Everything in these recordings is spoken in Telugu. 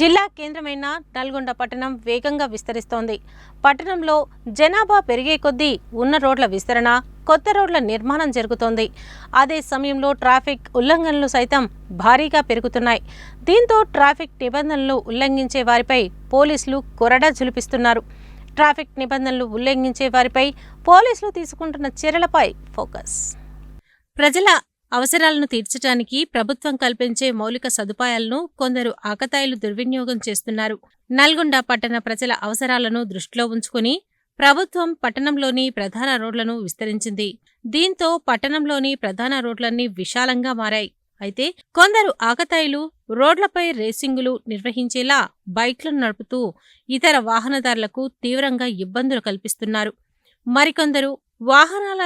జిల్లా కేంద్రమైన నల్గొండ పట్టణం వేగంగా విస్తరిస్తోంది. పట్టణంలో జనాభా పెరిగే కొద్దీ ఉన్న రోడ్ల విస్తరణ కొత్త రోడ్ల నిర్మాణం జరుగుతోంది. అదే సమయంలో ట్రాఫిక్ ఉల్లంఘనలు సైతం భారీగా పెరుగుతున్నాయి. దీంతో ట్రాఫిక్ నిబంధనలు ఉల్లంఘించే వారిపై పోలీసులు కొరడా జులిపిస్తున్నారు ట్రాఫిక్ నిబంధనలు ఉల్లంఘించే వారిపై పోలీసులు తీసుకుంటున్న చర్యలపై ఫోకస్. ప్రజల అవసరాలను తీర్చడానికి ప్రభుత్వం కల్పించే మౌలిక సదుపాయాలను కొందరు ఆకతాయిలు దుర్వినియోగం చేస్తున్నారు. నల్గొండ పట్టణ ప్రజల అవసరాలను దృష్టిలో ఉంచుకుని ప్రభుత్వం పట్టణంలోని ప్రధాన రోడ్లను విస్తరించింది. దీంతో పట్టణంలోని ప్రధాన రోడ్లన్నీ విశాలంగా మారాయి. అయితే కొందరు ఆకతాయిలు రోడ్లపై రేసింగులు నిర్వహించేలా బైక్లను నడుపుతూ ఇతర వాహనదారులకు తీవ్రంగా ఇబ్బందులు కల్పిస్తున్నారు. మరికొందరు వాహనాల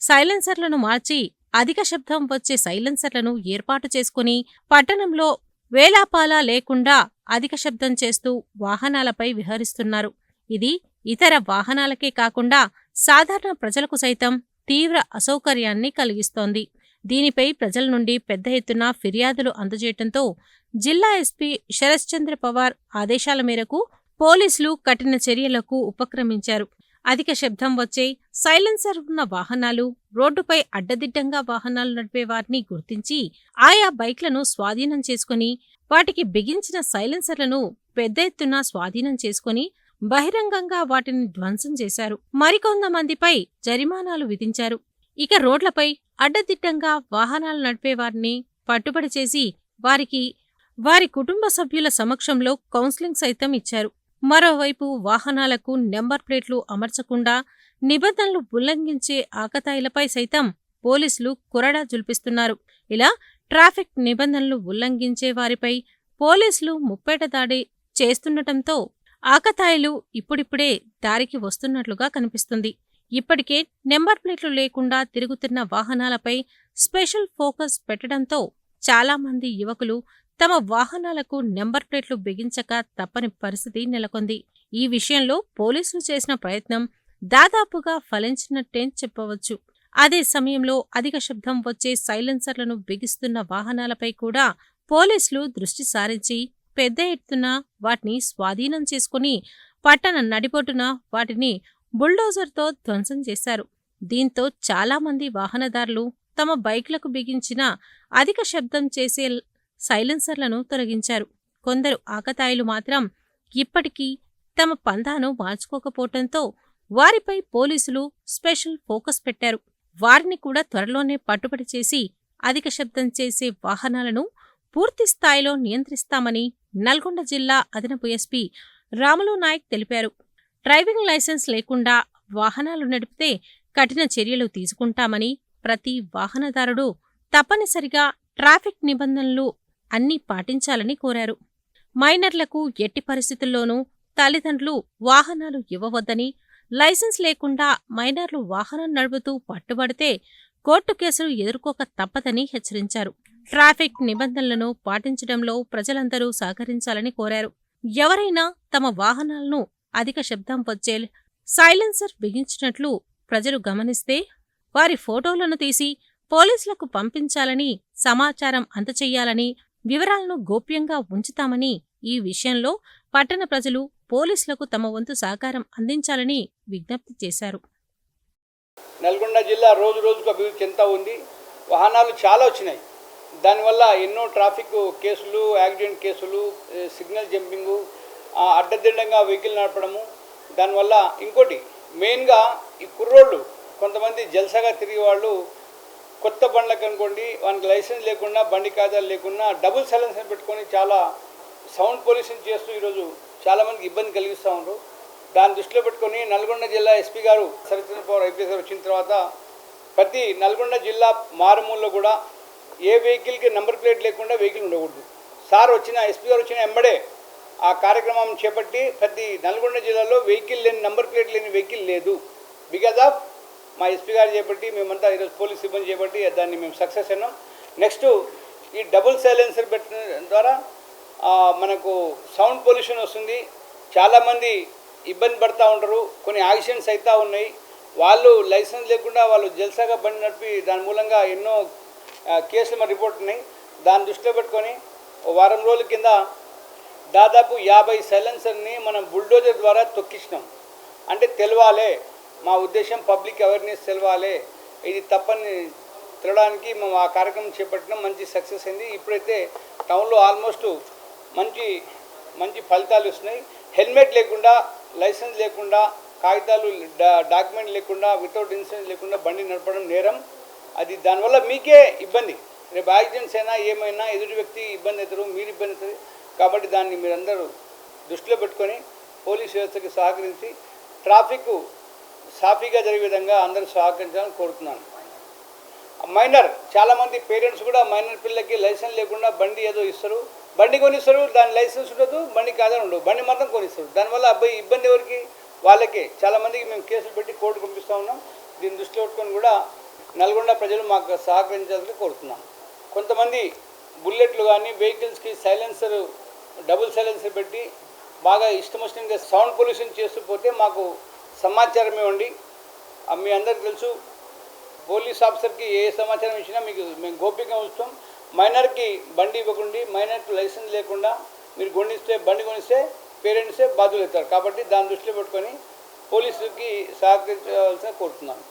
సైలెన్సర్లను మార్చి అధిక శబ్దం వచ్చే సైలెన్సర్లను ఏర్పాటు చేసుకుని పట్టణంలో వేలాపాలా లేకుండా అధిక శబ్దం చేస్తూ వాహనాలపై విహరిస్తున్నారు. ఇది ఇతర వాహనాలకే కాకుండా సాధారణ ప్రజలకు సైతం తీవ్ర అసౌకర్యాన్ని కలిగిస్తోంది. దీనిపై ప్రజల నుండి పెద్ద ఎత్తున ఫిర్యాదులు అందజేయటంతో జిల్లా ఎస్పీ శరశ్చంద్ర పవార్ ఆదేశాల మేరకు పోలీసులు కఠిన చర్యలకు ఉపక్రమించారు. అధిక శబ్దం వచ్చే సైలెన్సర్ ఉన్న వాహనాలు రోడ్డుపై అడ్డదిడ్డంగా వాహనాలు నడిపే వారిని గుర్తించి ఆయా బైక్లను స్వాధీనం చేసుకుని వాటికి బిగించిన సైలెన్సర్లను పెద్ద ఎత్తున స్వాధీనం చేసుకుని బహిరంగంగా వాటిని ధ్వంసం చేశారు. మరికొంతమందిపై జరిమానాలు విధించారు. ఇక రోడ్లపై అడ్డదిడ్డంగా వాహనాలు నడిపే వారిని పట్టుబడి చేసి వారికి వారి కుటుంబ సభ్యుల సమక్షంలో కౌన్సిలింగ్ సైతం ఇచ్చారు. మరోవైపు వాహనాలకు నెంబర్ ప్లేట్లు అమర్చకుండా నిబంధనలు ఉల్లంఘించే ఆకతాయిలపై సైతం పోలీసులు కొరడా జుల్పిస్తున్నారు ఇలా ట్రాఫిక్ నిబంధనలు ఉల్లంఘించే వారిపై పోలీసులు ముప్పేట దాడి చేస్తుండటంతో ఆకతాయిలు ఇప్పుడిప్పుడే దారికి వస్తున్నట్లుగా కనిపిస్తుంది. ఇప్పటికే నెంబర్ ప్లేట్లు లేకుండా తిరుగుతున్న వాహనాలపై స్పెషల్ ఫోకస్ పెట్టడంతో చాలామంది యువకులు తమ వాహనాలకు నెంబర్ ప్లేట్లు బిగించక తప్పని పరిస్థితి నెలకొంది. ఈ విషయంలో పోలీసులు చేసిన ప్రయత్నం దాదాపుగా ఫలించినట్టే చెప్పవచ్చు. అదే సమయంలో అధిక శబ్దం వచ్చే సైలెన్సర్లను బిగిస్తున్న వాహనాలపై కూడా పోలీసులు దృష్టి సారించి పెద్ద ఎత్తున వాటిని స్వాధీనం చేసుకుని పట్టణ నడిబొడ్డున వాటిని బుల్డోజర్తో ధ్వంసం చేశారు. దీంతో చాలామంది వాహనదారులు తమ బైక్లకు బిగించిన అధిక శబ్దం చేసే సైలెన్సర్లను తొలగించారు. కొందరు ఆకతాయిలు మాత్రం ఇప్పటికీ తమ పందాను మార్చుకోకపోవటంతో వారిపై పోలీసులు స్పెషల్ ఫోకస్ పెట్టారు. వారిని కూడా త్వరలోనే పట్టుబడి చేసి అధిక శబ్దం చేసే వాహనాలను పూర్తి స్థాయిలో నియంత్రిస్తామని నల్గొండ జిల్లా అదనపు ఎస్పీ రాములు నాయక్ తెలిపారు. డ్రైవింగ్ లైసెన్స్ లేకుండా వాహనాలు నడిపితే కఠిన చర్యలు తీసుకుంటామని ప్రతి వాహనదారుడు తప్పనిసరిగా ట్రాఫిక్ నిబంధనలు అన్నీ పాటించాలని కోరారు. మైనర్లకు ఎట్టి పరిస్థితుల్లోనూ తల్లిదండ్రులు వాహనాలు ఇవ్వవద్దని లైసెన్స్ లేకుండా మైనర్లు వాహనం నడుపుతూ పట్టుబడితే కోర్టు కేసులు ఎదుర్కోక తప్పదని హెచ్చరించారు. ట్రాఫిక్ నిబంధనలను పాటించడంలో ప్రజలందరూ సహకరించాలని కోరారు. ఎవరైనా తమ వాహనాలను అధిక శబ్దం వచ్చే సైలెన్సర్ బిగించినట్లు ప్రజలు గమనిస్తే వారి ఫోటోలను తీసి పోలీసులకు పంపించాలని సమాచారం అందచేయాలని వివరాలను గోప్యంగా ఉంచుతామని ఈ విషయంలో పట్టణ ప్రజలు పోలీసులకు తమ వంతు సహకారం అందించాలని విజ్ఞప్తి చేశారు. నల్గొండ జిల్లా రోజు రోజుకు అభివృద్ధి చెందుతూ ఉంది. వాహనాలు చాలా వచ్చినాయి. దానివల్ల ఎన్నో ట్రాఫిక్ కేసులు యాక్సిడెంట్ కేసులు సిగ్నల్ జంపింగు అడ్డదిడ్డంగా వెహికల్ నడపడము. దానివల్ల ఇంకోటి మెయిన్గా ఈ కుర్రోళ్ళు కొంతమంది జల్సాగా తిరిగే వాళ్ళు కొత్త బండ్లకు అనుకోండి వానికి లైసెన్స్ లేకుండా బండి కాగితాలు లేకుండా డబుల్ సైలెన్సర్ పెట్టుకొని చాలా సౌండ్ పొల్యూషన్ చేస్తూ ఈరోజు చాలామందికి ఇబ్బంది కలిగిస్తూ ఉన్నారు. దాన్ని దృష్టిలో పెట్టుకొని నల్గొండ జిల్లా ఎస్పీ గారు సరిచంద్ర పవర్ ఐపీఎస్ గారు వచ్చిన తర్వాత ప్రతి నల్గొండ జిల్లా మారుమూలలో కూడా ఏ వెహికల్కి నెంబర్ ప్లేట్ లేకుండా వెహికల్ ఉండకూడదు. సార్ వచ్చిన ఎస్పీ గారు వచ్చిన ఎంబడే ఆ కార్యక్రమం చేపట్టి ప్రతి నల్గొండ జిల్లాలో వెహికల్ లేని నెంబర్ ప్లేట్ లేని వెహికల్ లేదు. బికాజ్ ఆఫ్ మా ఎస్పీ గారు చేపట్టి మేమంతా ఈరోజు పోలీస్ సిబ్బంది చేపట్టి దాన్ని మేము సక్సెస్ అయినాం. నెక్స్ట్ ఈ డబుల్ సైలెన్సర్ పెట్టిన ద్వారా మనకు సౌండ్ పొల్యూషన్ వస్తుంది. చాలామంది ఇబ్బంది పడుతూ ఉంటారు. కొన్ని యాక్సిడెంట్స్ అవుతూ ఉన్నాయి. వాళ్ళు లైసెన్స్ లేకుండా వాళ్ళు జల్సాగా బండి నడిపి దాని మూలంగా ఎన్నో కేసులు మరి రిపోర్ట్ ఉన్నాయి. దాన్ని దృష్టిలో పెట్టుకొని వారం రోజుల కింద దాదాపు యాభై సైలెన్సర్ని మనం బుల్డోజర్ ద్వారా తొక్కించినాం. అంటే తెలవాలే. మా ఉద్దేశం పబ్లిక్ అవేర్నెస్ తెలవాలి. ఇది తప్పని తెలడానికి మేము ఆ కార్యక్రమం చేపట్టిన మంచి సక్సెస్ అయింది. ఇప్పుడైతే టౌన్లో ఆల్మోస్ట్ మంచి మంచి ఫలితాలు వస్తున్నాయి. హెల్మెట్ లేకుండా లైసెన్స్ లేకుండా కాగితాలు డా- డాక్యుమెంట్ లేకుండా వితౌట్ ఇన్సూరెన్స్ లేకుండా బండి నడపడం నేరం. అది దానివల్ల మీకే ఇబ్బంది. రేపు యాక్సిడెంట్స్ అయినా ఏమైనా ఎదుటి వ్యక్తి ఇబ్బంది అవుతారు మీరు ఇబ్బంది అవుతుంది కాబట్టి దాన్ని మీరందరూ దృష్టిలో పెట్టుకొని పోలీస్ వ్యవస్థకి సహకరించి ట్రాఫిక్ సాఫీగా జరిగే విధంగా అందరూ సహకరించాలని కోరుతున్నాను. మైనర్ చాలామంది పేరెంట్స్ కూడా మైనర్ పిల్లలకి లైసెన్స్ లేకుండా బండి ఏదో ఇస్తారు. బండి కొనిస్తారు దాని లైసెన్స్ ఉండదు బండి కాదని ఉండదు. బండి మాత్రం కొనిస్తారు. దానివల్ల అబ్బాయి ఇబ్బంది ఎవరికి? వాళ్ళకే. చాలామందికి మేము కేసులు పెట్టి కోర్టు పంపిస్తూ ఉన్నాం. దీన్ని దృష్టిలో పెట్టుకొని కూడా నల్గొండ ప్రజలు మాకు సహకరించాలని కోరుతున్నాం. కొంతమంది బుల్లెట్లు కానీ వెహికల్స్కి సైలెన్సర్ డబుల్ సైలెన్సర్ పెట్టి బాగా ఇష్టం వచ్చినట్టుగా సౌండ్ పొల్యూషన్ చేస్తూ పోతే మాకు సమాచారం ఇవ్వండి మీ అందరికి తెలుసు పోలీస్ ఆఫీసర్కి ఏ సమాచారం ఇచ్చినా మీకు మేము గోప్యంగా ఉంచుతాం. మైనర్కి బండి ఇవ్వకుండా మైనర్కి లైసెన్స్ లేకుండా మీరు కొనిస్తే బండి కొనిస్తే పేరెంట్సే బాధ్యులు అవుతారు కాబట్టి దాన్ని దృష్టిలో పెట్టుకొని పోలీసులకి సహకరించవలసిన కోరుతున్నాను.